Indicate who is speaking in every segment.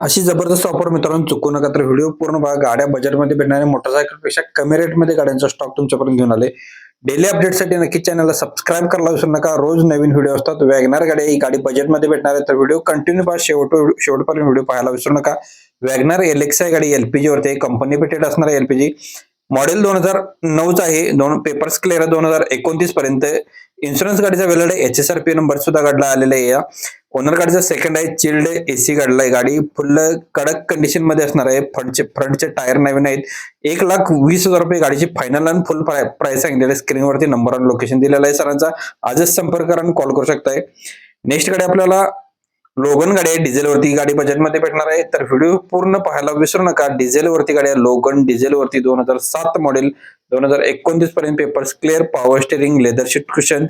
Speaker 1: अशी जबरदस्त ऑफर मित्रांनो चुकू नका तर व्हिडिओ पूर्ण बघा. गाड्या बजेटमध्ये भेटणाऱ्या मोटरसायकलपेक्षा कमी रेटमध्ये गाड्यांचा स्टॉक तुमच्यापर्यंत घेऊन आले. डेली अपडेटसाठी नक्की चॅनलला सबस्क्राईब करायला विसरू नका. रोज नवीन व्हिडिओ असतात वॅगनार गाडी ही गाडी बजेटमध्ये भेटणार आहे तर व्हिडिओ कंटिन्यू पाहा. शेवट शेवटपर्यंत व्हिडिओ पाहायला विसरू नका. वॅगनार एलेक्सा गाडी एलपीजी वरती कंपनी पेटेड असणार आहे एलपीजी मॉडेल दोन हजार नऊच आहे. दोन पेपर्स क्लिअर दोन हजार एकोणतीस पर्यंत. इन्शुरन्स गाडीचा वेलड आहे. H S R P number सुद्धा गाडला आलेला आहे. या ओनर गाडीचा सेकंड आहे. चिल्ड एसी गाडला आहे. गाडी फुल कडक कंडिशनमध्ये असणार आहे. फ्रंटचे फ्रंटचे टायर नवीन आहेत. एक लाख वीस हजार रुपये गाडीची फायनल आणि फुल प्राइस सांगितलेली स्क्रीनवरती नंबर आणि लोकेशन दिलेलं आहे सरांचा. आजच संपर्क करा आणि कॉल करू शकताय. नेक्स्ट गाडी आपल्याला लोगन गाडी आहे डिझेल वरती गाडी बजेटमध्ये भेटणार आहे. तर व्हिडिओ पूर्ण पाहायला विसरू नका. डिझेल वरती गाडी आहे लोगन डिझेल वरती दोन हजार सात मॉडेल दोन हजार एकोणतीस पर्यंत papers clear power steering leather seat cushion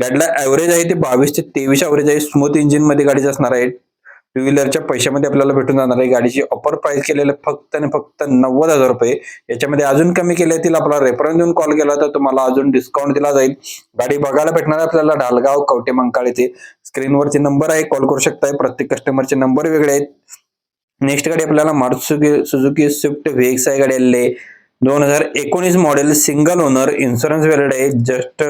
Speaker 1: गाडीला ऍव्हरेज आहे ते बावीस ते तेवीस ऍव्हरेज आहे. स्मूथ इंजिनमध्ये गाडीच असणार आहे. टू व्हीलरच्या पैशामध्ये आपल्याला भेटून जाणार आहे. गाडीची ऑफर प्राइस केलेलं फक्त आणि फक्त नव्वद हजार रुपये. याच्यामध्ये अजून कमी केले येतील आपला रेफरन्स देऊन कॉल केला तर तुम्हाला अजून डिस्काउंट दिला जाईल. गाडी बघायला भेटणार आहे आपल्याला ढालगाव कवटे मंकाळ येथे स्क्रीनवरती नंबर आहे. कॉल करू शकताय. प्रत्येक कस्टमरचे नंबर वेगळे आहेत. नेक्स्ट गाडी आपल्याला मारुती सुझुकी स्विफ्ट व्हीएक्स आहे गाडी आलेली आहे. दोन हजार एकोणीस model single owner insurance valid आहे. जस्ट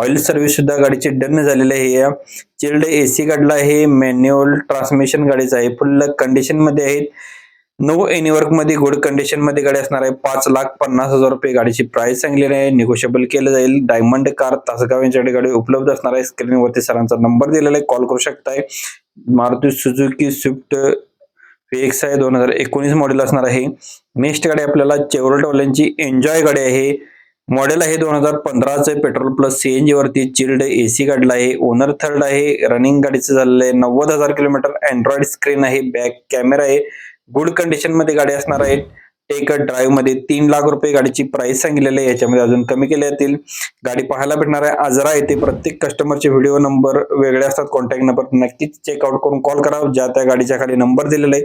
Speaker 1: ऑइल सर्व्हिस सुद्धा गाडीची डन झालेली आहे. चिल्ड एसी गाडीला आहे. मॅन्युअल ट्रान्समिशन गाडीचं आहे. फुल कंडिशनमध्ये आहेत. नो एनिवर्कमध्ये गुड कंडिशनमध्ये गाडी असणार आहे. पाच लाख पन्नास हजार रुपये गाडीची प्राइस सांगलेली आहे. निगोशिएबल केलं जाईल. डायमंड कार तासगाव यांच्याकडे गाडी उपलब्ध असणार आहे. स्क्रीनवरती सरांचा नंबर दिलेला आहे. कॉल करू शकताय. मारुती सुझुकी स्विफ्ट एक्स आहे दोन हजार एकोणीस मॉडेल असणार आहे. नेक्स्ट गाडी आपल्याला चेवरटवाल्यांची एन्जॉय गाडी आहे. मॉडेल आहे दोन हजार पंधराचं पेट्रोल प्लस सीएनजी वरती चिल्ड एसी गाडीला आहे. ओनर थर्ड आहे. रनिंग गाडीचं झालेलं आहे. नव्वद हजार किलोमीटर अँड्रॉइड स्क्रीन आहे. बॅक कॅमेरा आहे. गुड कंडिशनमध्ये गाडी असणार आहे. एका ड्राईव्हमध्ये तीन लाख रुपये गाडीची प्राइस सांगितलेली आहे. याच्यामध्ये अजून कमी केले जातील. गाडी पाहायला भेटणार आहे. आजरा येथे प्रत्येक कस्टमरचे व्हिडिओ नंबर वेगळे असतात. कॉन्टॅक्ट नंबर नक्कीच चेकआउट करून कॉल करा. ज्या त्या गाडीच्या खाली नंबर दिलेला आहे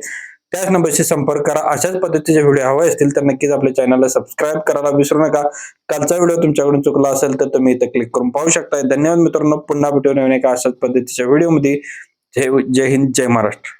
Speaker 1: त्याच नंबरशी संपर्क करा. अशाच पद्धतीचे व्हिडिओ हवे असतील तर नक्कीच आपल्या चॅनलला सबस्क्राईब करायला विसरू नका. कालचा व्हिडिओ तुमच्याकडून चुकला असेल तर तुम्ही इथं क्लिक करून पाहू शकता धन्यवाद मित्रांनो. पुन्हा भेटून एका अशाच पद्धतीच्या व्हिडिओमध्ये जय जय हिंद जय महाराष्ट्र.